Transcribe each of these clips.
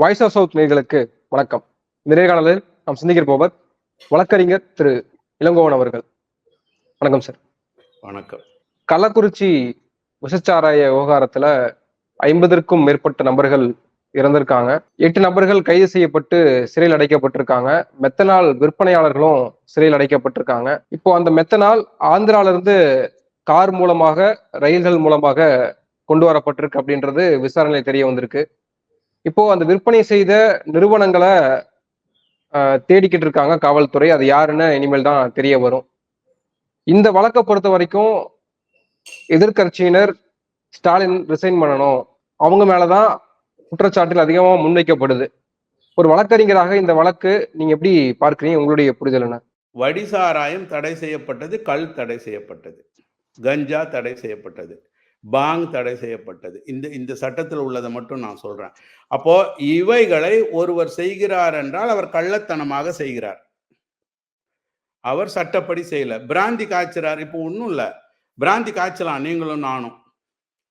Voice of south நேர்களுக்கு வணக்கம். இந்த நேர்காணலில் நாம் சிந்திக்கிற போவர் வழக்கறிஞர் திரு இளங்கோவன் அவர்கள். வணக்கம் சார் வணக்கம். கள்ளக்குறிச்சி விஷச்சாராய விவகாரத்துல ஐம்பதற்கும் மேற்பட்ட நபர்கள் இறந்திருக்காங்க. எட்டு நபர்கள் கைது செய்யப்பட்டு சிறையில் அடைக்கப்பட்டிருக்காங்க. மெத்தனால் விற்பனையாளர்களும் சிறையில் அடைக்கப்பட்டிருக்காங்க. இப்போ அந்த மெத்தனால் ஆந்திரால இருந்து கார் மூலமாக ரயில்கள் மூலமாக கொண்டு வரப்பட்டிருக்கு அப்படின்றது விசாரணை தெரிய வந்திருக்கு. இப்போ அந்த விற்பனை செய்த நிறுவனங்களை தேடிக்கிட்டு இருக்காங்க காவல்துறை. அது யாருன்னு இனிமேல் தான் தெரிய வரும். இந்த வழக்கை பொறுத்த வரைக்கும் எதிர்க்கட்சியினர் ஸ்டாலின் ரிசைன் பண்ணணும். அவங்க மேலதான் குற்றச்சாட்டில் அதிகமா முன்வைக்கப்படுது. ஒரு வழக்கறிஞராக இந்த வழக்கு நீங்க எப்படி பார்க்குறீங்க? உங்களுடைய புரிதல் என்ன? வடிசாராயம் தடை செய்யப்பட்டது கல் தடை செய்யப்பட்டது. கஞ்சா தடை செய்யப்பட்டது. பாங் தடை செய்யப்பட்டது. இந்த இந்த சட்டத்தில் உள்ளதை மட்டும் நான் சொல்றேன். அப்போ இவைகளை ஒருவர் செய்கிறார் என்றால் அவர் கள்ளத்தனமாக செய்கிறார். அவர் சட்டப்படி செய்யல. பிராந்தி காய்ச்சுறார். இப்போ ஒன்றும் இல்லை. பிராந்தி காய்ச்சலாம். நீங்களும் நானும்.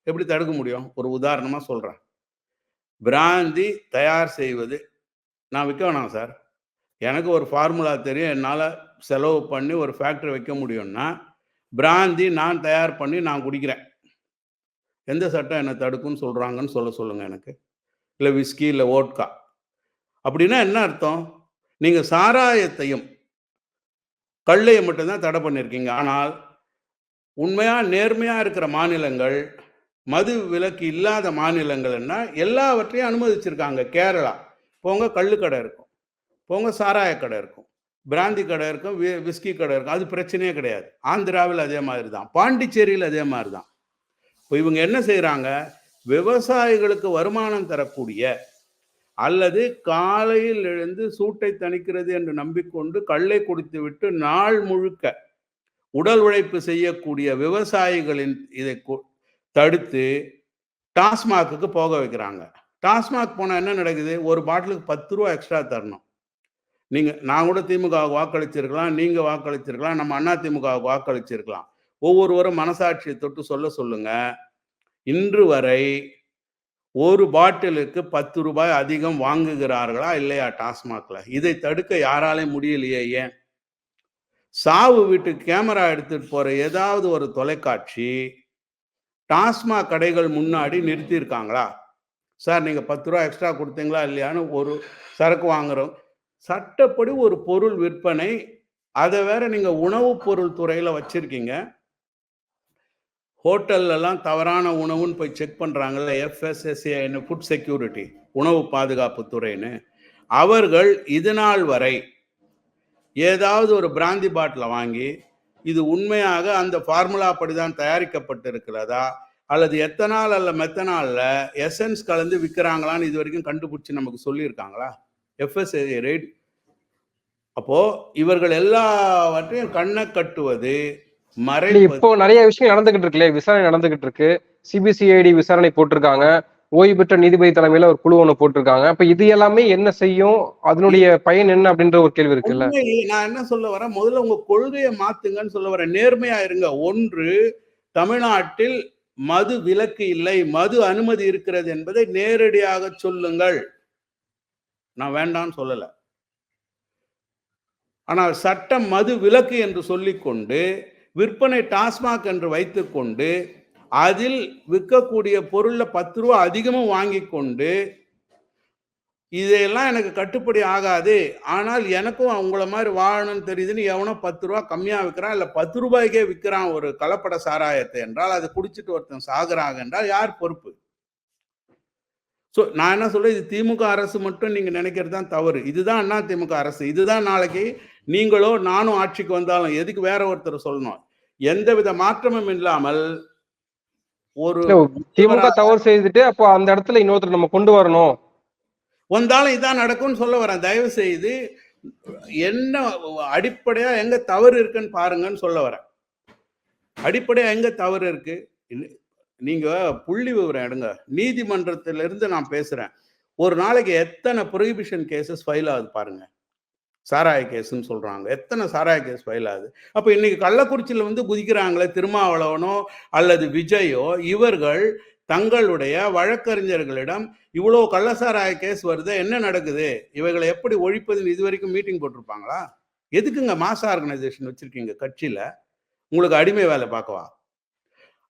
எப்படி தடுக்க முடியும்? ஒரு உதாரணமா சொல்றேன். பிராந்தி தயார் செய்வது நான் விற்க வேணாம் சார். எனக்கு ஒரு ஃபார்முலா தெரியும். என்னால் செலவு பண்ணி ஒரு ஃபேக்ட்ரி வைக்க முடியும்னா பிராந்தி நான் தயார் பண்ணி நான் குடிக்கிறேன். எந்த சட்டம் என்னை தடுக்கும்னு சொல்கிறாங்கன்னு சொல்ல சொல்லுங்கள் எனக்கு. இல்லை விஸ்கி இல்லை ஓட்கா அப்படின்னா என்ன அர்த்தம்? நீங்கள் சாராயத்தையும் கள்ளையை மட்டும்தான் தடை பண்ணியிருக்கீங்க ஆனால் உண்மையாக நேர்மையாக இருக்கிற மாநிலங்கள் மது விலக்கு இல்லாத மாநிலங்கள்னா எல்லாவற்றையும் அனுமதிச்சிருக்காங்க. கேரளா போங்க கல் கடை இருக்கும். போங்க சாராய கடை இருக்கும். பிராந்தி கடை இருக்கும் வி- விஸ்கி கடை இருக்கும். அது பிரச்சனையே கிடையாது. ஆந்திராவில் அதே மாதிரி தான் பாண்டிச்சேரியில் அதே மாதிரி தான் இப்போ இவங்க என்ன செய்கிறாங்க விவசாயிகளுக்கு வருமானம் தரக்கூடிய அல்லது காலையில் எழுந்து சூட்டை தணிக்கிறது என்று நம்பிக்கொண்டு கள்ளை குடித்து விட்டு நாள் முழுக்க உடல் உழைப்பு செய்யக்கூடிய விவசாயிகளின் இதை தடுத்து டாஸ்மாகுக்கு போக வைக்கிறாங்க. டாஸ்மாக் போனால் என்ன நடக்குது? ஒரு பாட்டிலுக்கு பத்து ரூபா எக்ஸ்ட்ரா தரணும். நீங்கள் நான் கூட திமுக வாக்களிச்சிருக்கலாம் நீங்கள் வாக்களிச்சிருக்கலாம் நம்ம அண்ணா திமுக வாக்களிச்சிருக்கலாம். ஒவ்வொருவரும் மனசாட்சியை தொட்டு சொல்ல சொல்லுங்கள் இன்று வரை ஒரு பாட்டிலுக்கு பத்து ரூபாய் அதிகம் வாங்குகிறார்களா இல்லையா டாஸ்மாக்ல? இதை தடுக்க யாராலே முடியலையே ஏன்? சாவு வீட்டு கேமரா எடுத்துட்டு போற ஏதாவது ஒரு தொலைக்காட்சி டாஸ்மாக் கடைகள் முன்னாடி நிறுத்தியிருக்காங்களா? சார் நீங்க பத்து ரூபா எக்ஸ்ட்ரா கொடுத்தீங்களா இல்லையான்னு ஒரு சரக்கு வாங்குறோம். சட்டப்படி ஒரு பொருள் விற்பனை அதை வேற நீங்க உணவுப் பொருள் துறையில வச்சிருக்கீங்க. ஹோட்டல்லெல்லாம் தவறான உணவுன்னு போய் செக் பண்றாங்கல்ல எஃப்எஸ்எஸ்ஏன்னு ஃபுட் செக்யூரிட்டி உணவு பாதுகாப்பு துறைன்னு. அவர்கள் இது நாள் வரை ஏதாவது ஒரு பிராந்தி பாட்டிலை வாங்கி இது உண்மையாக அந்த ஃபார்முலா படிதான் தயாரிக்கப்பட்டிருக்கிறதா? அல்லது எத்தனால் அல்ல மெத்தனாலில் எசன்ஸ் கலந்து விற்கிறாங்களான்னு இது வரைக்கும் கண்டுபிடிச்சி நமக்கு சொல்லியிருக்காங்களா? எஃப்எஸ்ஏ ரேட் அப்போது இவர்கள் எல்லாவற்றையும் கண்ணை கட்டுவது மறைப்பது இப்போ நிறைய விஷயம் நடந்துகிட்டு இருக்குல்ல விசாரணை நடந்துகிட்டு இருக்கு. சிபிசிஐடி விசாரணை போட்டிருக்காங்க. ஓய்வு பெற்ற நீதிபதி தலைமையில ஒரு குழு ஒண்ணு போட்டிருக்காங்க. அப்ப இது எல்லாமே என்ன செய்யும்? அதனுடைய பயன் என்ன அப்படின்ற ஒரு கேள்வி இருக்குல்ல? நான் என்ன சொல்ல வரேன்? முதல்ல உங்க கொள்கையை மாத்துங்கன்னு சொல்ல வரேன். நேர்மையா இருங்க. ஒன்று தமிழ்நாட்டில் மது விலக்கு இல்லை. மது அனுமதி இருக்கிறது என்பதை நேரடியாக சொல்லுங்கள். நான் வேண்டாம்னு சொல்லல. ஆனால் சட்டம் மது விலக்கு என்று சொல்லிக்கொண்டு விற்பனை டாஸ்மாக் என்று வைத்துக்கொண்டு அதில் விற்கக்கூடிய பொருளில் பத்து ரூபா அதிகமாக வாங்கி கொண்டு இதையெல்லாம் எனக்கு கட்டுப்படி ஆகாது. ஆனால் எனக்கும் அவங்கள மாதிரி வாழணும்னு தெரியுதுன்னு எவனோ பத்து ரூபா கம்மியாக விற்கிறான் இல்லை பத்து ரூபாய்க்கே விற்கிறான் ஒரு கலப்பட சாராயத்தை என்றால் அதை குடிச்சிட்டு ஒருத்தன் சாகுறாங்க என்றால் யார் பொறுப்பு? ஸோ நான் என்ன சொல்றேன் இது திமுக அரசு மட்டும் நீங்கள் நினைக்கிறது தான் தவறு. இதுதான் அண்ணா திமுக அரசு. இதுதான் நாளைக்கு நீங்களோ நானும் ஆட்சிக்கு வந்தாலும் எதுக்கு வேற ஒருத்தர் சொல்லணும்? எந்தவித மாற்றமும் இல்லாமல் ஒரு திமுக தவறு செய்துட்டு அப்போ அந்த இடத்துல இன்னொருத்தர் நம்ம கொண்டு வரணும். வந்தாலும் இதான் நடக்கும்னு சொல்ல வரேன். தயவு செய்து என்ன அடிப்படையா எங்க தவறு இருக்குன்னு பாருங்கன்னு சொல்ல வரேன். அடிப்படையா எங்க தவறு இருக்கு? நீங்க புள்ளி விவரம் எடுங்க. நீதிமன்றத்திலிருந்து நான் பேசுறேன். ஒரு நாளைக்கு எத்தனை ப்ரொஹிபிஷன் கேசஸ் ஃபைல் ஆகுது பாருங்க. சாராய கேஸ்ன்னு சொல்கிறாங்க எத்தனை சாராய கேஸ் ஃபைல் ஆகுது அப்போ இன்னைக்கு கள்ளக்குறிச்சியில் வந்து குதிக்கிறாங்களே திருமாவளவனோ அல்லது விஜயோ இவர்கள் தங்களுடைய வழக்கறிஞர்களிடம் இவ்வளோ கள்ளசாராய கேஸ் வருது என்ன நடக்குது? இவைகளை எப்படி ஒழிப்பதுன்னு இது வரைக்கும் மீட்டிங் போட்டிருப்பாங்களா? எதுக்குங்க மாச ஆர்கனைசேஷன் வச்சுருக்கீங்க கட்சியில்? உங்களுக்கு அடிமை வேலை பார்க்கவா?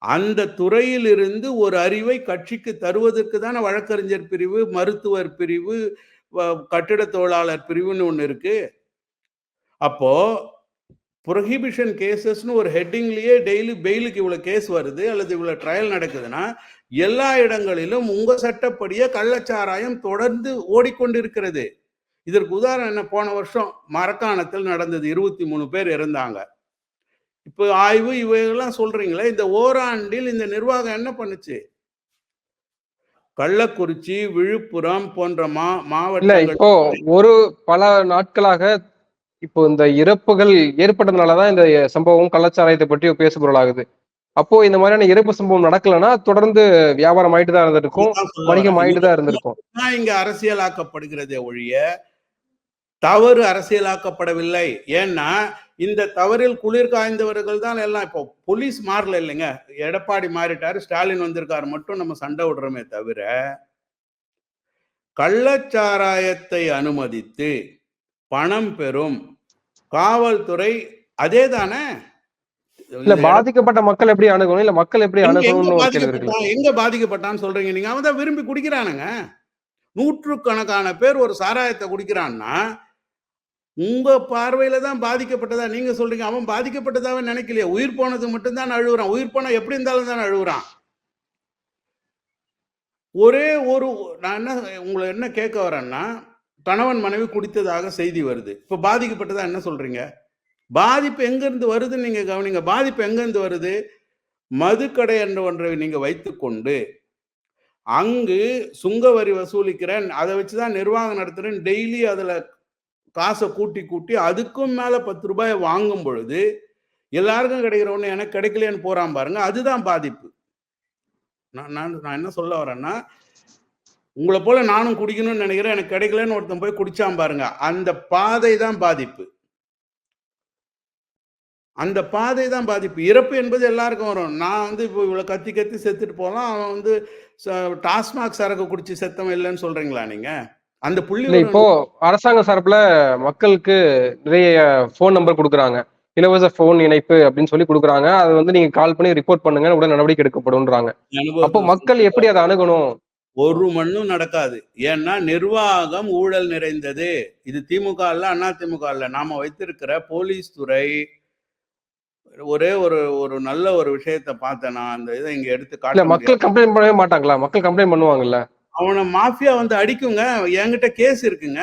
அந்த துறையிலிருந்து ஒரு அறிவை கட்சிக்கு தருவதற்கு தானே வழக்கறிஞர் பிரிவு மருத்துவர் பிரிவு கட்டிட தொழிலாளர் பிரிவுன்னு ஒன்று இருக்கு. அப்போ ப்ரொஹிபிஷன் கேசஸ்னு ஒரு ஹெட்டிங்லேயே டெய்லி பெயிலுக்கு இவ்வளோ கேஸ் வருது அல்லது இவ்வளோ ட்ரையல் நடக்குதுன்னா எல்லா இடங்களிலும் உங்கள் சட்டப்படியே கள்ளச்சாராயம் தொடர்ந்து ஓடிக்கொண்டிருக்கிறது. இதற்கு உதாரணம் என்ன போன வருஷம் மரக்காணத்தில் நடந்தது இருபத்தி மூணு பேர் இறந்தாங்க. இப்போ ஆய்வு இவையெல்லாம் சொல்றீங்களே இந்த ஓராண்டில் இந்த நிர்வாகம் என்ன பண்ணுச்சு? கள்ளக்குறிச்சி விழுப்புரம் போன்ற மா மாவட்டங்கள் இப்போ ஒரு பல நாட்களாக இப்போ இந்த இறப்புகள் ஏற்பட்டதுனாலதான் இந்த சம்பவம் கள்ளச்சாராயத்தை பற்றி பேசுபொருளாகுது அப்போ இந்த மாதிரியான இறப்பு சம்பவம் நடக்கலைன்னா தொடர்ந்து வியாபாரம் ஆயிட்டு தான் இருந்திருக்கும் வணிகம். ஆயிட்டு தான் இருந்திருக்கும் இங்க அரசியலாக்கப்படுகிறதே ஒழிய தவறு அரசியலாக்கப்படவில்லை. ஏன்னா இந்த தவறில் குளிர் காய்ந்தவர்கள் தான் எல்லாம் இப்போ போலீஸ் மாறல இல்லைங்க. எடப்பாடி மாறிட்டாரு ஸ்டாலின் வந்திருக்காரு மட்டும் நம்ம சண்டை விடுறோமே தவிர கள்ளச்சாராயத்தை அனுமதித்து பணம் பெறும் காவல்துறை அதே தானே இல்ல பாதிக்கப்பட்ட மக்கள் எப்படி அணுகணும்? இல்ல மக்கள் எப்படி எங்க எங்க பாதிக்கப்பட்டான்னு சொல்றீங்க நீங்க. அவன் தான் விரும்பி குடிக்கிறானுங்க. நூற்றுக்கணக்கான பேர் ஒரு சாராயத்தை குடிக்கிறான்னா உங்க பார்வையில தான் பாதிக்கப்பட்டதா நீங்க சொல்றீங்க. அவன் பாதிக்கப்பட்டதாவே நினைக்கலையே. உயிர் போனது மட்டும்தான் அழுகுறான். உயிர் போனா எப்படி இருந்தாலும் தான் அழுகுறான். ஒரே ஒரு நான் என்ன உங்களை என்ன கேட்க வரேன்னா கணவன் மனைவி குடித்ததாக செய்தி வருது. இப்ப பாதிக்கப்பட்டதா என்ன சொல்றீங்க? பாதிப்பு எங்க இருந்து வருதுன்னு நீங்க கவனிங்க. பாதிப்பு எங்க இருந்து வருது? மதுக்கடை என்ற ஒன்றை நீங்க வைத்துக்கொண்டு அங்கு சுங்க வரி வசூலிக்கிறேன். அதை வச்சுதான் நிர்வாகம் நடத்துறேன். டெய்லி அதுல காசை கூட்டி கூட்டி அதுக்கும் மேலே பத்து ரூபாய் வாங்கும் பொழுது எல்லாருக்கும் கிடைக்கிற எனக்கு கிடைக்கலன்னு போறான் பாருங்க அதுதான் பாதிப்பு. நான் நான் நான் என்ன சொல்ல வரேன்னா உங்களை போல நானும் குடிக்கணும்னு நினைக்கிறேன் எனக்கு கிடைக்கலன்னு ஒருத்தன் போய் குடிச்சான் பாருங்க அந்த பாதை தான் பாதிப்பு. அந்த பாதை தான் பாதிப்பு. இறப்பு என்பது எல்லாருக்கும் வரும். நான் வந்து இப்போ இவ்வளோ கத்தி கத்தி செத்துட்டு போகலாம் அவன் வந்து ச- டாஸ்மாக் சரக்கு குடிச்சு செத்தவன் இல்லைன்னு சொல்றீங்களா நீங்கள் அந்த புள்ளி இப்போ அரசாங்க சார்பில் மக்களுக்கு நிறைய ஃபோன் நம்பர் கொடுக்குறாங்க. இலவச ஃபோன் இணைப்பு அப்படின்னு சொல்லி கொடுக்குறாங்க. அது வந்து நீங்க கால் பண்ணி ரிப்போர்ட் பண்ணுங்க. உடனே நடவடிக்கை எடுக்கப்படும்ன்றாங்க. அப்போ மக்கள் எப்படி அதை அணுகணும்? ஒரு மண்ணும் நடக்காது. ஏன்னா நிர்வாகம் ஊழல் நிறைந்தது. இது திமுக இல்ல அண்ணா திமுக இல்ல நாம வைத்திருக்கிற போலீஸ் துறை ஒரே ஒரு ஒரு நல்ல ஒரு விஷயத்த பார்த்தேன் நான். அந்த இதை இங்க எடுத்து மக்கள். கம்ப்ளைண்ட் பண்ணவே மாட்டாங்களா? மக்கள் கம்ப்ளைண்ட் பண்ணுவாங்கல்ல? அவனை மாஃபியா வந்து அடிக்குங்க. என்கிட்ட கேஸ் இருக்குங்க.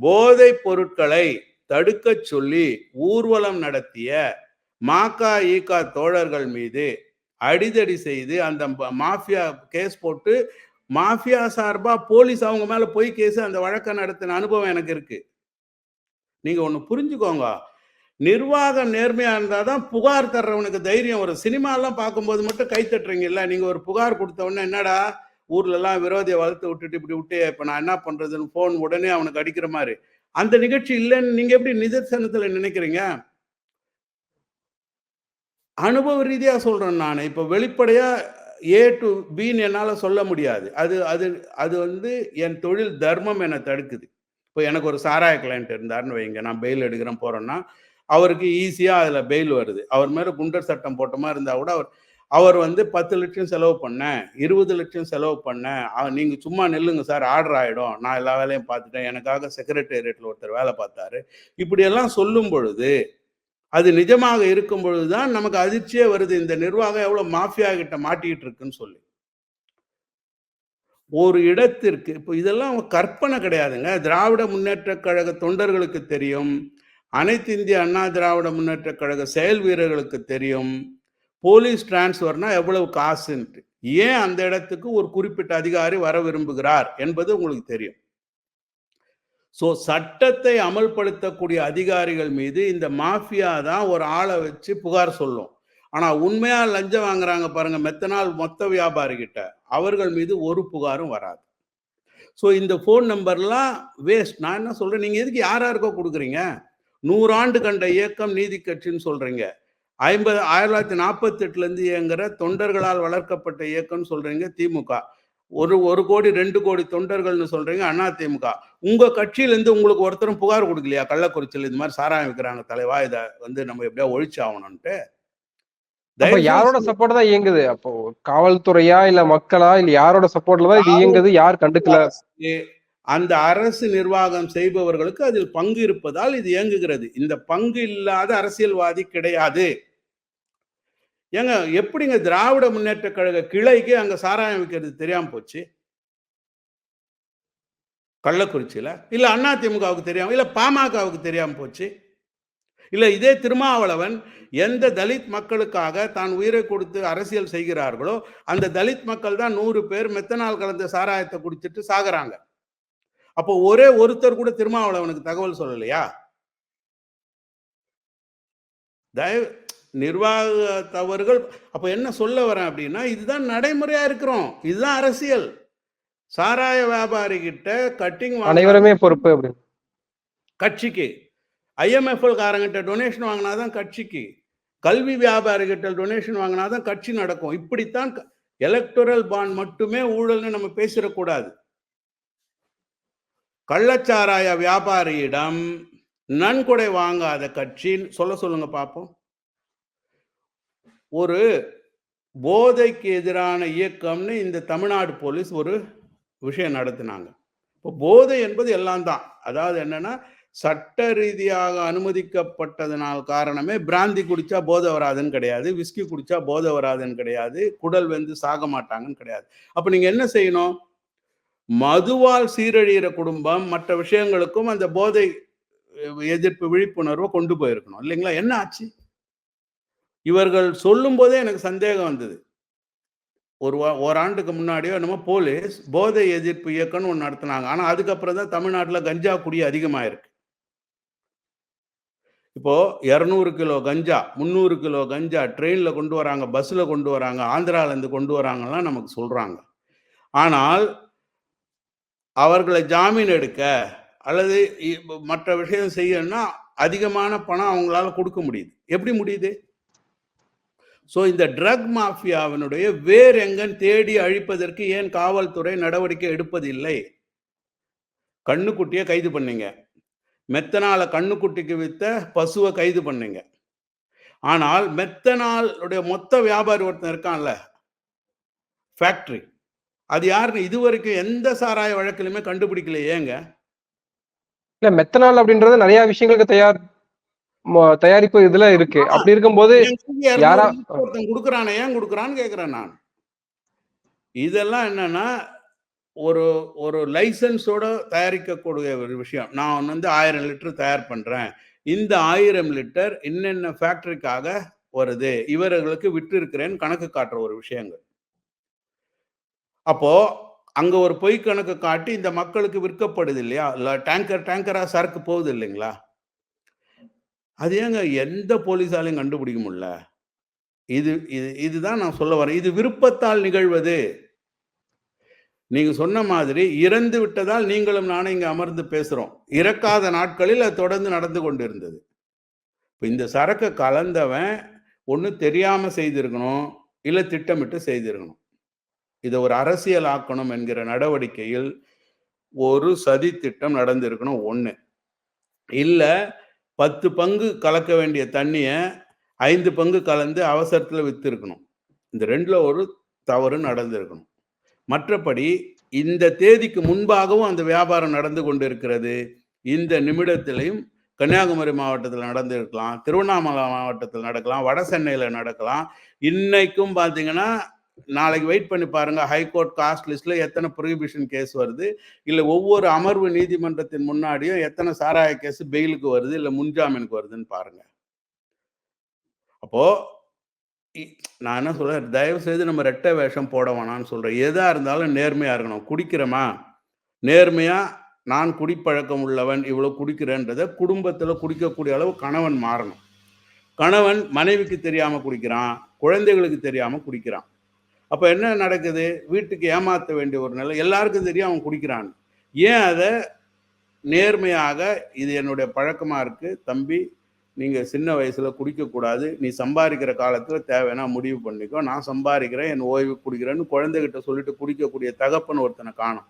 போதை பொருட்களை தடுக்க சொல்லி ஊர்வலம் நடத்திய மாக்கா ஈகா தோழர்கள் மீது அடிதடி செய்து அந்த மாஃபியா கேஸ் போட்டு மாஃபியா சார்பா போலீஸ் அவங்க மேல போய் கேஸ் அந்த வழக்கை நடத்தின அனுபவம் எனக்கு இருக்கு. நீங்க ஒண்ணு புரிஞ்சுக்கோங்க. நிர்வாகம் நேர்மையா இருந்தாதான் புகார் தர்றவனுக்கு தைரியம் வரும். சினிமாலாம் பார்க்கும்போது மட்டும் கை தட்டுறீங்கல்ல. நீங்க ஒரு புகார் கொடுத்த உடனே என்னடா? ஊர்ல எல்லாம் விரோதியை வளர்த்து விட்டுட்டு இப்படி விட்டு இப்ப நான் என்ன பண்றதுன்னு போன் உடனே அவனுக்கு அடிக்கிற மாதிரி. அந்த நிகழ்ச்சி இல்லைன்னு நீங்க எப்படி நிதர்சனத்துல நினைக்கிறீங்க? அனுபவ ரீதியா சொல்றேன் நான். இப்ப வெளிப்படையா ஏ டு பின்னு என்னால் சொல்ல முடியாது. அது அது அது வந்து என் தொழில் தர்மம் என்னை தடுக்குது. இப்போ எனக்கு ஒரு சாராய கிளைண்ட் இருந்தாருன்னு வைங்க நான் பெயில் எடுக்கிறேன் போகிறேன்னா அவருக்கு ஈஸியாக அதில் பெயில் வருது. அவர் மேலே குண்டர் சட்டம் போட்ட மாதிரி இருந்தால் கூட அவர் அவர் வந்து பத்து லட்சம் செலவு பண்ணேன் இருபது லட்சம் செலவு பண்ணேன் நீங்கள் நீங்க சும்மா நில்லுங்க சார் ஆர்டர் ஆயிடும். நான் எல்லா வேலையும் பார்த்துட்டேன். எனக்காக செக்ரட்டேரியட்ல ஒருத்தர் வேலை பார்த்தாரு. இப்படியெல்லாம் சொல்லும் பொழுது அது நிஜமாக இருக்கும் பொழுதுதான் நமக்கு அதிர்ச்சியே வருது. இந்த நிர்வாகம் எவ்வளவு மாஃபியா கிட்ட மாட்டிக்கிட்டு இருக்குன்னு சொல்லி. ஒரு இடத்திற்கு இப்போ இதெல்லாம் கற்பனை கிடையாதுங்க. திராவிட முன்னேற்ற கழக தொண்டர்களுக்கு தெரியும். அனைத்து இந்திய அண்ணா திராவிட முன்னேற்ற கழக செயல் வீரர்களுக்கு தெரியும். போலீஸ் டிரான்ஸ்ஃபர்னால் எவ்வளவு காசுன்ட்டு. ஏன் அந்த இடத்துக்கு ஒரு குறிப்பிட்ட அதிகாரி வர விரும்புகிறார் என்பது உங்களுக்கு தெரியும். ஸோ சட்டத்தை அமல்படுத்தக்கூடிய அதிகாரிகள் மீது இந்த மாஃபியா தான் ஒரு ஆளை வச்சு புகார் சொல்லும். ஆனால் உண்மையாக லஞ்சம் வாங்குறாங்க பாருங்க மெத்தனால் மொத்த வியாபாரிகிட்ட அவர்கள் மீது ஒரு புகாரும் வராது. ஸோ இந்த ஃபோன் நம்பர்லாம் வேஸ்ட். நான் என்ன சொல்கிறேன் நீங்கள் எதுக்கு யார் யாருக்கோ கொடுக்குறீங்க? நூறாண்டு கண்ட இயக்கம் நீதி கட்சின்னு சொல்கிறீங்க ஐம்பது ஆயிரத்தி தொள்ளாயிரத்தி நாற்பத்தி எட்டுல இருந்து இயங்குற தொண்டர்களால் வளர்க்கப்பட்ட இயக்கம்னு சொல்றீங்க திமுக. ஒரு ஒரு கோடி ரெண்டு கோடி தொண்டர்கள்னு சொல்றீங்க அண்ணா திமுக. உங்க கட்சியில இருந்து உங்களுக்கு ஒருத்தரும் புகார் கொடுக்கலையா? கள்ளக்குறிச்சியில் இது மாதிரி சாராயம் விற்கிறாங்க தலைவா இதை வந்து நம்ம எப்படியா ஒழிச்சு ஆகணும்ட்டு அப்ப தயவு யாரோட சப்போர்ட் தான் இயங்குது? அப்போ காவல்துறையா இல்ல மக்களா? இல்ல யாரோட சப்போர்ட்ல தான் இது இயங்குது? யார் கண்டுக்கல? அந்த அரசு நிர்வாகம் செய்பவர்களுக்கு அதில் பங்கு இருப்பதால் இது இயங்குகிறது. இந்த பங்கு இல்லாத அரசியல்வாதி கிடையாது. ஏங்க எப்படிங்க திராவிட முன்னேற்ற கழக கிளைக்கு அங்க சாராயம் விற்கிறது தெரியாம போச்சு? கள்ளக்குறிச்சியில? இல்ல அண்ணா திமுகவுக்கு தெரியாம இல்ல பாமகவுக்கு தெரியாம போச்சு? இல்ல இதே திருமாவளவன் எந்த தலித் மக்களுக்காக தான் உயிரை கொடுத்து அரசியல் செய்கிறார்களோ அந்த தலித் மக்கள் தான் நூறு பேர் மெத்தனால் கலந்த சாராயத்தை குடிச்சிட்டு சாகுறாங்க. அப்போ ஒரே ஒருத்தர் கூட திருமாவளவனுக்கு தகவல் சொல்லலையா? தயவு நிர்வாக தவறுகள் அப்ப என்ன சொல்ல வரேன் அப்படின்னா இதுதான் நடைமுறையா இருக்கிறோம். இதுதான் அரசியல். சாராய வியாபாரி கிட்ட கட்டிங் அனைவருமே பொறுப்பு அப்படின்னு. கட்சிக்கு. ஐஎம்எஃப்எல் காரங்கிட்ட டொனேஷன் வாங்கினாதான் கட்சிக்கு. கல்வி வியாபாரி கிட்ட டொனேஷன் வாங்கினாதான் கட்சி நடக்கும். இப்படித்தான் எலக்டோரல் பாண்ட் மட்டுமே ஊழல்னு நம்ம பேசிடக்கூடாது. கள்ளச்சாராய வியாபாரியிடம் நன்கொடை வாங்காத கட்சின்னு சொல்ல சொல்லுங்க பார்ப்போம் ஒரு போதைக்கு எதிரான இயக்கம்னு இந்த தமிழ்நாடு போலீஸ் ஒரு விஷயம் நடத்தினாங்க. இப்போ போதை என்பது எல்லாம் தான். அதாவது என்னன்னா சட்ட ரீதியாக அனுமதிக்கப்பட்டதனால் காரணமே பிராந்தி குடிச்சா போதை வராதுன்னு கிடையாது விஸ்கி குடிச்சா போதை வராதுன்னு கிடையாது குடல் வந்து சாக மாட்டாங்கன்னு கிடையாது. அப்போ நீங்கள் என்ன செய்யணும்? மதுவால் சீரழிகிற குடும்பம் மற்ற விஷயங்களுக்கும் அந்த போதை எதிர்ப்பு விழிப்புணர்வை கொண்டு போயிருக்கணும். இல்லைங்களா? என்ன ஆச்சு? இவர்கள் சொல்லும் போதே எனக்கு சந்தேகம் வந்தது. ஒரு வா- ஓராண்டுக்கு முன்னாடியோ என்னமோ போலீஸ் போதை எதிர்ப்பு இயக்கம்னு ஒன்று நடத்தினாங்க. ஆனால் அதுக்கப்புறம் தான் தமிழ்நாட்டில் கஞ்சா குடி அதிகமாயிருக்கு. இப்போ இரநூறு கிலோ கஞ்சா முந்நூறு கிலோ கஞ்சா ட்ரெயினில் கொண்டு வராங்க பஸ்ஸில் கொண்டு வராங்க ஆந்திராலேருந்து கொண்டு வராங்கலாம் நமக்கு சொல்கிறாங்க ஆனால் அவர்களை ஜாமீன் எடுக்க அல்லது மற்ற விஷயம் செய்யணும்னா அதிகமான பணம் அவங்களால கொடுக்க முடியுது. எப்படி முடியுது? ஸோ இந்த ட்ரக் மாஃபியாவினுடைய வேர் எங்கன் தேடி அழிப்பதற்கு ஏன் காவல்துறை நடவடிக்கை எடுப்பதில்லை? கண்ணுக்குட்டியை கைது பண்ணீங்க. மெத்தனால கண்ணுக்குட்டிக்கு வித்த பசுவை கைது பண்ணீங்க. ஆனால் மெத்தனாலுடைய மொத்த வியாபாரி ஒருத்தன் இருக்கான்ல ஃபேக்ட்ரி அது யாருன்னு இதுவரைக்கும் எந்த சாராய வழக்கிலுமே கண்டுபிடிக்கல ஏங்க இல்ல மெத்தனால் அப்படின்றது நிறைய விஷயங்களுக்கு தயார் தயாரிப்பு இதுல இருக்கு. அப்படி இருக்கும்போது யாரா- ஒருத்தன் கொடுக்குறானே? ஏன் கொடுக்குறான்னு கேட்குறேன் நான். இதெல்லாம் என்னன்னா ஒரு ஒரு லைசன்ஸோட தயாரிக்கக்கூடிய ஒரு விஷயம். நான் வந்து ஆயிரம் லிட்டர் தயார் பண்றேன். இந்த ஆயிரம் லிட்டர் என்னென்ன ஃபேக்டரிக்காக வருது? இவர்களுக்கு விட்டு இருக்கிறேன்னு கணக்கு காட்டுற ஒரு விஷயங்கள். அப்போ அங்க ஒரு பொய் கணக்கு காட்டி இந்த மக்களுக்கு விற்கப்படுது இல்லையா? இல்ல டேங்கர் டேங்கரா சரக்கு போகுது இல்லைங்களா? அது ஏங்க எந்த போலீஸாலையும் கண்டுபிடிக்க முடியல? இது இது இதுதான் நான் சொல்ல வரேன். இது விருப்பத்தால் நிகழ்வது. நீங்க சொன்ன மாதிரி இறந்து விட்டதால் நீங்களும் நானும் இங்க அமர்ந்து பேசுறோம். இறக்காத நாட்களில் அது தொடர்ந்து நடந்து கொண்டிருந்தது. இப்போ இந்த சரக்கை கலந்தவன் ஒன்று தெரியாம செய்திருக்கணும் இல்லை திட்டமிட்டு செய்திருக்கணும். இதை ஒரு அரசியல் ஆக்கணும் என்கிற நடவடிக்கையில் ஒரு சதி திட்டம் நடந்திருக்கணும் ஒன்று இல்லை பத்து பங்கு கலக்க வேண்டிய தண்ணியை ஐந்து பங்கு கலந்து அவசரத்தில் விற்றுருக்கணும் இந்த ரெண்டில் ஒரு தவறு நடந்திருக்கணும். மற்றபடி இந்த தேதிக்கு முன்பாகவும் அந்த வியாபாரம் நடந்து கொண்டிருக்கிறது. இந்த நிமிடத்திலையும் கன்னியாகுமரி மாவட்டத்தில் நடந்திருக்கலாம் திருவண்ணாமலை மாவட்டத்தில் நடக்கலாம் வட சென்னையில் நடக்கலாம். இன்னைக்கும் பார்த்தீங்கன்னா நாளைக்கு வெயிட் பண்ணி பாருங்க. ஹைகோர்ட் காஸ்ட் லிஸ்ட்ல எத்தனை ப்ரொஹிபிஷன் கேஸ் வருது? இல்லை ஒவ்வொரு அமர்வு நீதிமன்றத்தின் முன்னாடியும் எத்தனை சாராய கேஸ் பெயிலுக்கு வருது? இல்லை முன்ஜாமீனுக்கு வருதுன்னு பாருங்க. அப்போ இ- நான் என்ன சொல்றேன்? தயவு செய்து நம்ம ரெட்டை வேஷம் போட வேணாம்னு சொல்றேன். எதா இருந்தாலும் நேர்மையா இருக்கணும். குடிக்கிறோமா நேர்மையா நான் குடிப்பழக்கம் உள்ளவன் இவ்வளவு குடிக்கிறேன்றதை குடும்பத்துல குடிக்கக்கூடிய அளவு கணவன் மாறணும். கணவன் மனைவிக்கு தெரியாம குடிக்கிறான். குழந்தைகளுக்கு தெரியாம குடிக்கிறான். அப்போ என்ன நடக்குது? வீட்டுக்கு ஏமாத்த வேண்டிய ஒரு நிலை. எல்லாருக்கும் தெரியும் அவன் குடிக்கிறான். ஏன் அதை? நேர்மையாக இது என்னுடைய பழக்கமாக இருக்குது தம்பி நீங்கள் சின்ன வயசில் குடிக்கக்கூடாது. நீ சம்பாதிக்கிற காலத்தில் தேவைன்னா முடிவு பண்ணிக்கோ. நான் சம்பாதிக்கிறேன் என் ஓய்வு குடிக்கிறேன்னு குழந்தைகிட்ட சொல்லிட்டு குடிக்கக்கூடிய தகப்பன் ஒருத்தனை காணும்.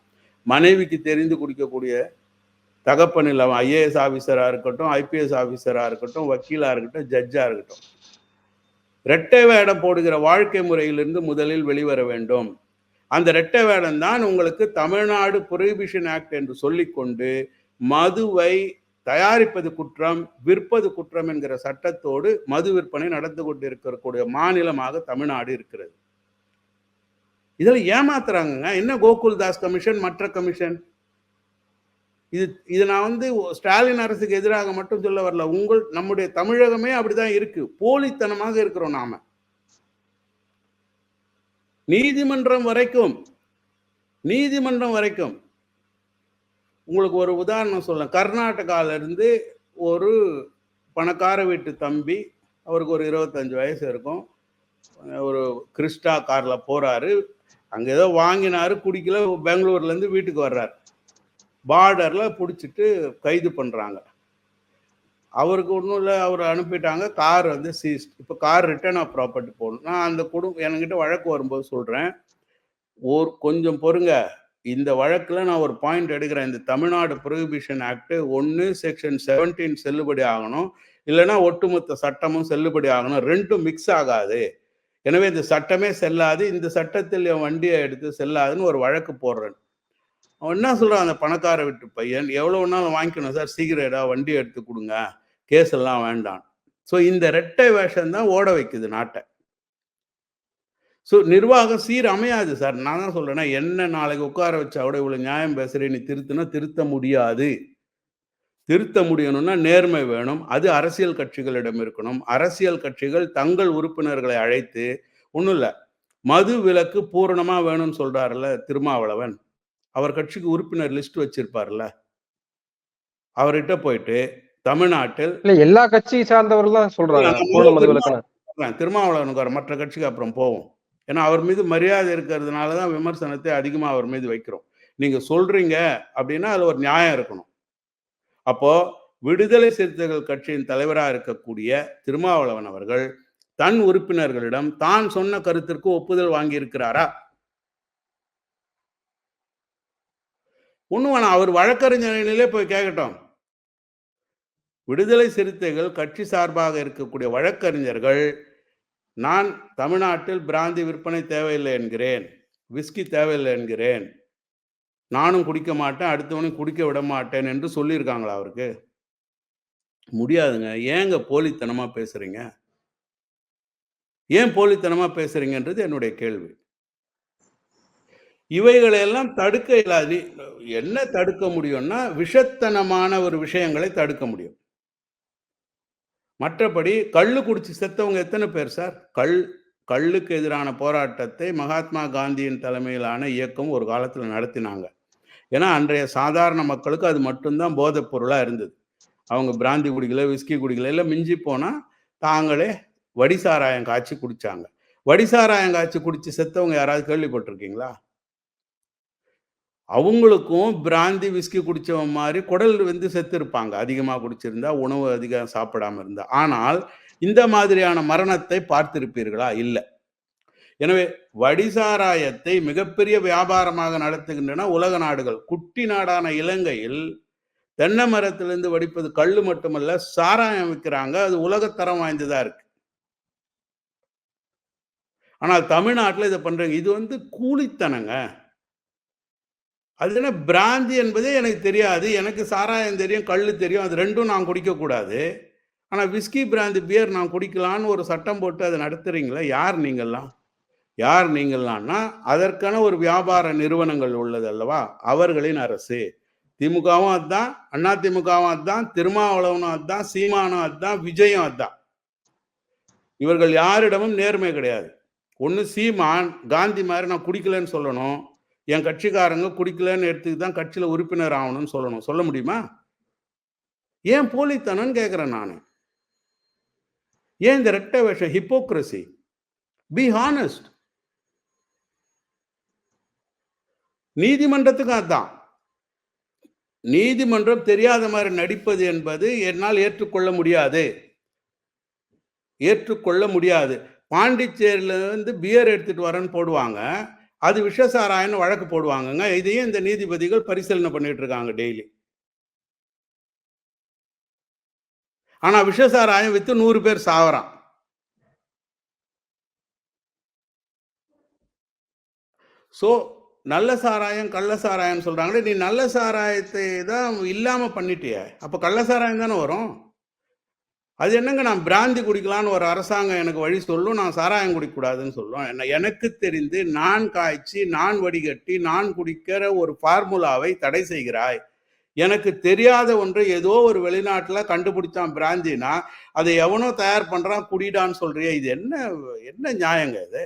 மனைவிக்கு தெரிந்து குடிக்கக்கூடிய தகப்பன் இல்லை அவன் ஐஏஎஸ் ஆஃபீஸராக இருக்கட்டும் ஐபிஎஸ் ஆஃபீஸராக இருக்கட்டும் வக்கீலாக இருக்கட்டும் ஜட்ஜாக இருக்கட்டும். இரட்டை வேடம் போடுகிற வாழ்க்கை முறையிலிருந்து முதலில் வெளிவர வேண்டும். அந்த இரட்டை வேடம் தான் உங்களுக்கு தமிழ்நாடு புரோஹிபிஷன் ஆக்ட் என்று சொல்லிக்கொண்டு மதுவை தயாரிப்பது குற்றம் விற்பது குற்றம் என்கிற சட்டத்தோடு மது விற்பனை நடந்து கொண்டிருக்கக்கூடிய மாநிலமாக தமிழ்நாடு இருக்கிறது. இதில் ஏமாத்துறாங்க என்ன கோகுல்தாஸ் கமிஷன் மற்ற கமிஷன் இது இது நான் வந்து ஸ்டாலின் அரசுக்கு எதிராக மட்டும் சொல்ல வரல. உங்கள் நம்முடைய தமிழகமே அப்படிதான் இருக்கு. போலித்தனமாக இருக்கிறோம் நாம. நீதிமன்றம் வரைக்கும் நீதிமன்றம் வரைக்கும் உங்களுக்கு ஒரு உதாரணம் சொல்ல கர்நாடகால இருந்து ஒரு பணக்கார வீட்டு தம்பி அவருக்கு ஒரு இருபத்தஞ்சு வயசு இருக்கும். ஒரு கிறிஸ்டா காரில் போறாரு. அங்கே ஏதோ வாங்கினாரு குடிக்கல பெங்களூர்லேருந்து வீட்டுக்கு வர்றாரு. பார்டரில் பிடிச்சிட்டு கைது பண்ணுறாங்க அவருக்கு ஒன்றும் இல்லை அவர் அனுப்பிட்டாங்க. கார் வந்து சீஸ் இப்போ கார் ரிட்டர்ன் ஆஃப் ப்ராப்பர்ட்டி போகணும் நான் அந்த குடும்பம் என்கிட்ட வழக்கு வரும்போது சொல்கிறேன் ஒரு கொஞ்சம் பொறுங்க. இந்த வழக்கில் நான் ஒரு பாயிண்ட் எடுக்கிறேன். இந்த தமிழ்நாடு ப்ரொஹிபிஷன் ஆக்ட் ஒன்று செக்ஷன் செவன்டீன் செல்லுபடி ஆகணும். இல்லைன்னா ஒட்டுமொத்த சட்டமும் செல்லுபடி ஆகணும். ரெண்டும் மிக்ஸ் ஆகாது. எனவே இந்த சட்டமே செல்லாது. இந்த சட்டத்தில் என் வண்டியை எடுத்து செல்லாதுன்னு ஒரு வழக்கு போடுறேன். அவன் என்ன சொல்கிறான் அந்த பணக்கார வீட்டு பையன்? எவ்வளோ வேணாலும் வாங்கிக்கணும் சார் சீக்கிரம் ஏதாவது வண்டி எடுத்து கொடுங்க. கேஸ் எல்லாம் வேண்டாம். ஸோ இந்த ரெட்டை வேஷம் தான் ஓட வைக்குது நாட்டை. ஸோ நிர்வாகம் சீர் அமையாது சார். நான் தான் சொல்கிறேன்னா என்ன நாளைக்கு உட்கார வச்சா கூட இவ்வளோ நியாயம் பேசுகிறேன் நீ திருத்தினா திருத்த முடியாது. திருத்த முடியணும்னா நேர்மை வேணும். அது அரசியல் கட்சிகளிடம் இருக்கணும். அரசியல் கட்சிகள் தங்கள் உறுப்பினர்களை அழைத்து ஒன்றும் இல்லை மது விலக்கு பூரணமாக வேணும்னு சொல்கிறாருல்ல திருமாவளவன். அவர் கட்சிக்கு உறுப்பினர் லிஸ்ட் வச்சிருப்பார்ல? அவர்கிட்ட போயிட்டு தமிழ்நாட்டில் இல்ல எல்லா கட்சியை சார்ந்தவர்கள் தான் சொல்றாங்க. திருமாவளவனுக்கு மற்ற கட்சிக்கு அப்புறம் போவோம். ஏன்னா அவர் மீது மரியாதை இருக்கிறதுனால தான் விமர்சனத்தை அதிகமாக அவர் மீது வைக்கிறோம். நீங்க சொல்றீங்க அப்படின்னா அதுல ஒரு நியாயம் இருக்கணும். அப்போ விடுதலை சிறுத்தைகள் கட்சியின் தலைவராக இருக்கக்கூடிய திருமாவளவன் அவர்கள் தன் உறுப்பினர்களிடம் தான் சொன்ன கருத்திற்கு ஒப்புதல் வாங்கி ஒன்றும் வேணாம் அவர் வழக்கறிஞரிலே போய் கேட்கட்டும் விடுதலை சிறுத்தைகள் கட்சி சார்பாக இருக்கக்கூடிய வழக்கறிஞர்கள் நான் தமிழ்நாட்டில் பிராந்தி விற்பனை தேவையில்லை என்கிறேன் விஸ்கி தேவையில்லை என்கிறேன் நானும் குடிக்க மாட்டேன் அடுத்தவனையும் குடிக்க விட மாட்டேன் என்று சொல்லியிருக்காங்களா அவருக்கு? முடியாதுங்க. ஏங்க போலித்தனமாக பேசுகிறீங்க ஏன் போலித்தனமாக பேசுகிறீங்கன்றது என்னுடைய கேள்வி. இவைகளை எல்லாம் தடுக்க இயலாது என்ன தடுக்க முடியும்னா விஷத்தனமான ஒரு விஷயங்களை தடுக்க முடியும். மற்றபடி கல் குடிச்சு செத்தவங்க எத்தனை பேர் சார்? கல் கல்லுக்கு எதிரான போராட்டத்தை மகாத்மா காந்தியின் தலைமையிலான இயக்கம் ஒரு காலத்தில் நடத்தினாங்க. ஏன்னா அன்றைய சாதாரண மக்களுக்கு அது மட்டும்தான் போதைப் பொருளாக இருந்தது. அவங்க பிராந்தி குடிக்கல விஸ்கி குடிக்கல இல்லை மிஞ்சி போனால் தாங்களே வடிசாராயம் காய்ச்சி குடித்தாங்க வடிசாராயம் காய்ச்சி குடிச்சு செத்தவங்க யாராவது கேள்விப்பட்டிருக்கீங்களா? அவங்களுக்கும் பிராந்தி விஸ்கி குடித்தவன் மாதிரி குடல் வந்து செத்து இருப்பாங்க அதிகமாக குடிச்சிருந்தா உணவு அதிகம் சாப்பிடாம இருந்தா. ஆனால் இந்த மாதிரியான மரணத்தை பார்த்திருப்பீர்களா? இல்லை. எனவே வடிசாராயத்தை மிகப்பெரிய வியாபாரமாக நடத்துகின்றன உலக நாடுகள். குட்டி நாடான இலங்கையில் தென்னை மரத்திலிருந்து வடிப்பது கல் மட்டுமல்ல சாராயம் விற்கிறாங்க. அது உலகத்தரம் வாய்ந்ததா இருக்கு. ஆனால் தமிழ்நாட்டில் இதை பண்றாங்க. இது வந்து கூலித்தனங்க. அது என்ன பிராந்தி என்பதே எனக்கு தெரியாது. எனக்கு சாராயம் தெரியும் கல் தெரியும் அது ரெண்டும் நான் குடிக்கக்கூடாது. ஆனால் விஸ்கி பிராந்தி பியர் நான் குடிக்கலான்னு ஒரு சட்டம் போட்டு அதை நடத்துறீங்களா யார் நீங்கள்லாம்? யார் நீங்கள்லாம்னா அதற்கான ஒரு வியாபார நிறுவனங்கள் உள்ளது அல்லவா? அவர்களின் அரசு. திமுகவும் அதுதான் அண்ணா திமுகவும் அதுதான் திருமாவளவனும் அதுதான் சீமானும் அதுதான் விஜயும் அதுதான். இவர்கள் யாரிடமும் நேர்மை கிடையாது. ஒன்று சீமான் காந்தி மாதிரி நான் குடிக்கலன்னு சொல்லணும். என் கட்சிக்காரங்க குடிக்கலன்னு எடுத்துக்கு தான் கட்சியில் உறுப்பினர் ஆகணும்னு சொல்லணும். சொல்ல முடியுமா? ஏன் போலித்தனன்னு கேட்குறேன் நான். ஏன் இந்த ரெட்டை வேஷம் ஹிப்போக்ரசி பி ஹானஸ்ட் நீதிமன்றத்துக்கும் அதுதான் நீதிமன்றம் தெரியாத மாதிரி நடிப்பது என்பது என்னால் ஏற்றுக்கொள்ள முடியாது. ஏற்றுக்கொள்ள முடியாது. பாண்டிச்சேரியிலேருந்து பியர் எடுத்துகிட்டு வரேன்னு போடுவாங்க. அது விஷசாராயன்னு வழக்கு போடுவாங்கங்க. இதையும் இந்த நீதிபதிகள் பரிசீலனை பண்ணிட்டு இருக்காங்க டெய்லி. ஆனா விஷசாராயம் வித்து நூறு பேர் சாவறான். ஸோ நல்ல சாராயம் கள்ள சாராயம் சொல்றாங்களே நீ நல்ல சாராயத்தை தான் இல்லாம பண்ணிட்டிய. அப்ப கள்ள சாராயம் தானே வரும்? அது என்னங்க நான் பிராந்தி குடிக்கலான்னு ஒரு அரசாங்கம் எனக்கு வழி சொல்லும் நான் சாராயம் குடிக்கக்கூடாதுன்னு சொல்லும். என்ன எனக்கு தெரிந்து நான் காய்ச்சி நான் வடிகட்டி நான் குடிக்கிற ஒரு ஃபார்முலாவை தடை செய்கிறாய். எனக்கு தெரியாத ஒன்று ஏதோ ஒரு வெளிநாட்டில் கண்டுபிடிச்சான் பிராந்தினா அதை எவனோ தயார் பண்ணுறான் குடிடான்னு சொல்றியே இது என்ன என்ன நியாயங்க இது?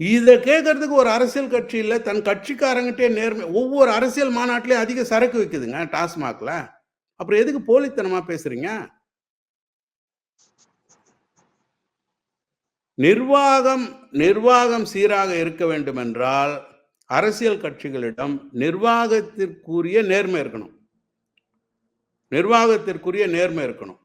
இதை கேட்கறதுக்கு ஒரு அரசியல் கட்சியில் தன் கட்சிக்காரங்கிட்டே நேர்மை ஒவ்வொரு அரசியல் மாநாட்டிலையும் அதிக சரக்கு வைக்குதுங்க டாஸ்மாக்ல. அப்புறம் எதுக்கு போலித்தனமா பேசுறீங்க? நிர்வாகம் நிர்வாகம் சீராக இருக்க வேண்டும் என்றால் அரசியல் கட்சிகளிடம் நிர்வாகத்திற்குரிய நேர்மை இருக்கணும். நிர்வாகத்திற்குரிய நேர்மை இருக்கணும்.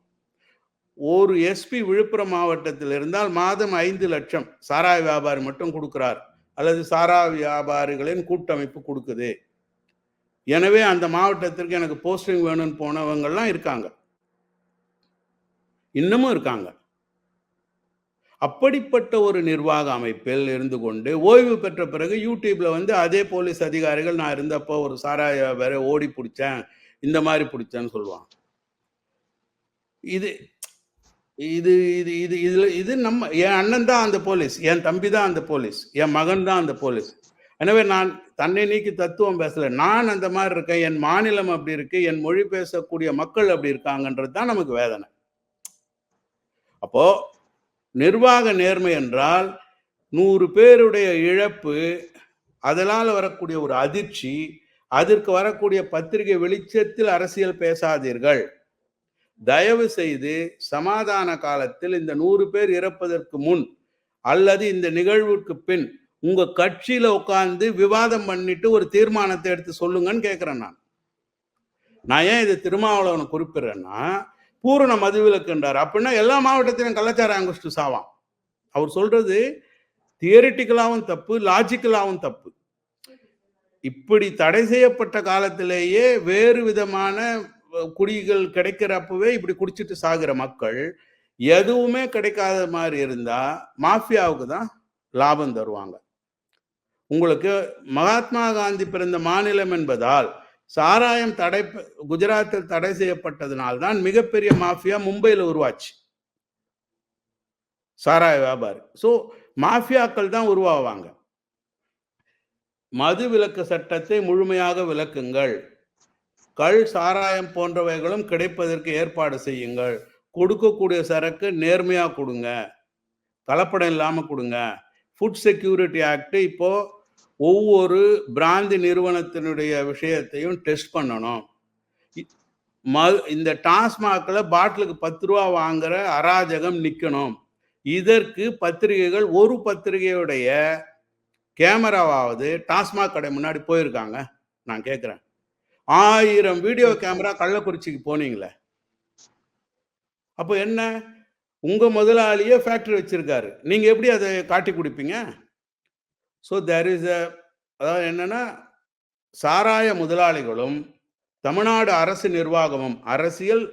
ஒரு எஸ்பி விழுப்புரம் மாவட்டத்தில் இருந்தால் மாதம் ஐந்து லட்சம் சாராய வியாபாரி மட்டும் கொடுக்கிறார். அல்லது சாரா வியாபாரிகளின் கூட்டமைப்பு கொடுக்குது. எனவே அந்த மாவட்டத்திற்கு எனக்கு போஸ்டிங் வேணும்னு போனவங்கள்லாம் இருக்காங்க. இன்னமும் இருக்காங்க. அப்படிப்பட்ட ஒரு நிர்வாக அமைப்பில் இருந்து கொண்டு ஓய்வு பெற்ற பிறகு யூடியூப்ல வந்து அதே போலீஸ் அதிகாரிகள் நான் இருந்தப்போ ஒரு சாராய வேற ஓடி பிடிச்சேன் இந்த மாதிரி பிடிச்சேன்னு சொல்லுவாங்க. இது இது இது இது இதுல இது நம்ம என் அண்ணன் தான் அந்த போலீஸ் என் தம்பி தான் அந்த போலீஸ் என் மகன் தான் அந்த போலீஸ். எனவே நான் தன்னை நீக்கி தத்துவம் பேசல. நான் அந்த மாதிரி இருக்கேன் என் மாநிலம் அப்படி இருக்கு என் மொழி பேசக்கூடிய மக்கள் அப்படி இருக்காங்கன்றது தான் நமக்கு வேதனை. அப்போ நிர்வாக நேர்மை என்றால் நூறு பேருடைய இழப்பு அதனால் வரக்கூடிய ஒரு அதிர்ச்சி அதற்கு வரக்கூடிய பத்திரிகை வெளிச்சத்தில் அரசியல் பேசாதீர்கள். தயவு செய்து சமாதான காலத்தில் இந்த நூறு பேர் இறப்பதற்கு முன் அல்லது இந்த நிகழ்வுக்கு பின் உங்க கட்சியில உட்கார்ந்து விவாதம் பண்ணிட்டு ஒரு தீர்மானத்தை எடுத்து சொல்லுங்கன்னு கேட்கிறேன் நான். நான் ஏன் இது திருமாவளவனை குறிப்பிடுறேன்னா பூரண மதுவிலக்குன்றார். அப்படின்னா எல்லா மாவட்டத்திலும் கலாச்சார குடிச்சிட்டு சாவான். அவர் சொல்றது தியரிட்டிக்கலாகவும் தப்பு லாஜிக்கலாகவும் தப்பு. இப்படி தடை செய்யப்பட்ட காலத்திலேயே வேறு விதமான குடிகள் கிடைக்கிறப்பவே இப்படி குடிச்சிட்டு சாகிற மக்கள் எதுவுமே கிடைக்காத மாதிரி இருந்தா மாஃபியாவுக்கு தான் லாபம் தருவாங்க. உங்களுக்கு மகாத்மா காந்தி பிறந்த மாநிலம் என்பதால் சாராயம் தடை குஜராத்தில் தடை செய்யப்பட்டதனால் தான் மிகப்பெரிய மாஃபியா மும்பையில் உருவாச்சு. சாராய வியாபாரி. ஸோ மாஃபியாக்கள் தான் உருவாவாங்க. மது விலக்கு சட்டத்தை முழுமையாக விளக்குங்கள் கள் சாராயம் போன்றவைகளும் கிடைப்பதற்கு ஏற்பாடு செய்யுங்கள். கொடுக்கக்கூடிய சரக்கு நேர்மையாக கொடுங்க. கலப்படம் இல்லாமல் கொடுங்க. ஃபுட் செக்யூரிட்டி ஆக்ட் இப்போது ஒவ்வொரு பிராந்தி நிறுவனத்தினுடைய விஷயத்தையும் டெஸ்ட் பண்ணணும். ம இந்த டாஸ்மாகில் பாட்டிலுக்கு பத்து ரூபா வாங்குற அராஜகம் நிற்கணும் இதற்கு பத்திரிகைகள் ஒரு பத்திரிகையுடைய கேமராவாவது டாஸ்மாக் கடை முன்னாடி போயிருக்காங்க. நான் கேட்குறேன் ஆயிரம் வீடியோ கேமரா கள்ளக்குறிச்சிக்கு போனீங்களே. அப்போ என்ன? உங்கள் முதலாளியே ஃபேக்ட்ரி வச்சுருக்காரு. நீங்கள் எப்படி அதை காட்டி கொடுப்பீங்க? ஸோ தேர் இஸ் அ அதாவது என்னென்னா சாராய முதலாளிகளும் தமிழ்நாடு அரசு நிர்வாகமும் அரசியல்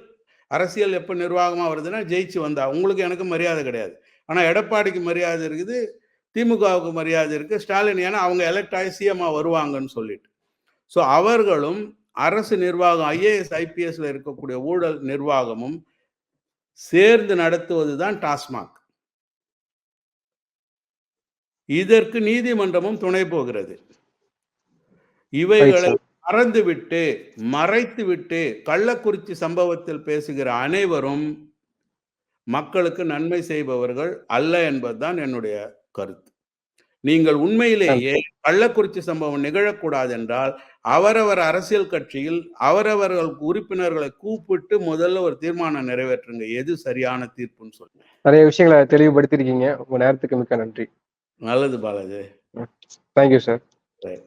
அரசியல் எப்போ நிர்வாகமாக வருதுன்னா ஜெயிச்சு வந்தா உங்களுக்கு எனக்கு மரியாதை கிடையாது. ஆனால் எடப்பாடிக்கு மரியாதை இருக்குது திமுகவுக்கு மரியாதை இருக்குது ஸ்டாலின் ஏன்னா அவங்க எலெக்ட் ஆகி சிஎம்மாக வருவாங்கன்னு சொல்லிட்டு. ஸோ அவர்களும் அரசு நிர்வாகம் ஐஏஎஸ் ஐபிஎஸ்ல இருக்கக்கூடிய ஊழல் நிர்வாகமும் சேர்ந்து நடத்துவது தான் டாஸ்மாக். இதற்கு நீதிமன்றமும் துணை போகிறது. இவைகளை மறந்துவிட்டு மறைத்து விட்டு கள்ளக்குறிச்சி சம்பவத்தில் பேசுகிற அனைவரும் மக்களுக்கு நன்மை செய்பவர்கள் அல்ல என்பதுதான் என்னுடைய கருத்து. நீங்கள் உண்மையிலேயே கள்ளக்குறிச்சி சம்பவம் நிகழக்கூடாது என்றால் அவரவர் அரசியல் கட்சியில் அவரவர்கள் உறுப்பினர்களை கூப்பிட்டு முதல்ல ஒரு தீர்மானம் நிறைவேற்றுங்க. எது சரியான தீர்ப்புன்னு சொல்லுங்க. நிறைய விஷயங்களை தெளிவுபடுத்திருக்கீங்க உங்க நேரத்துக்கு மிக்க நன்றி. நல்லது பாலாஜி தேங்க்யூ சார் Right.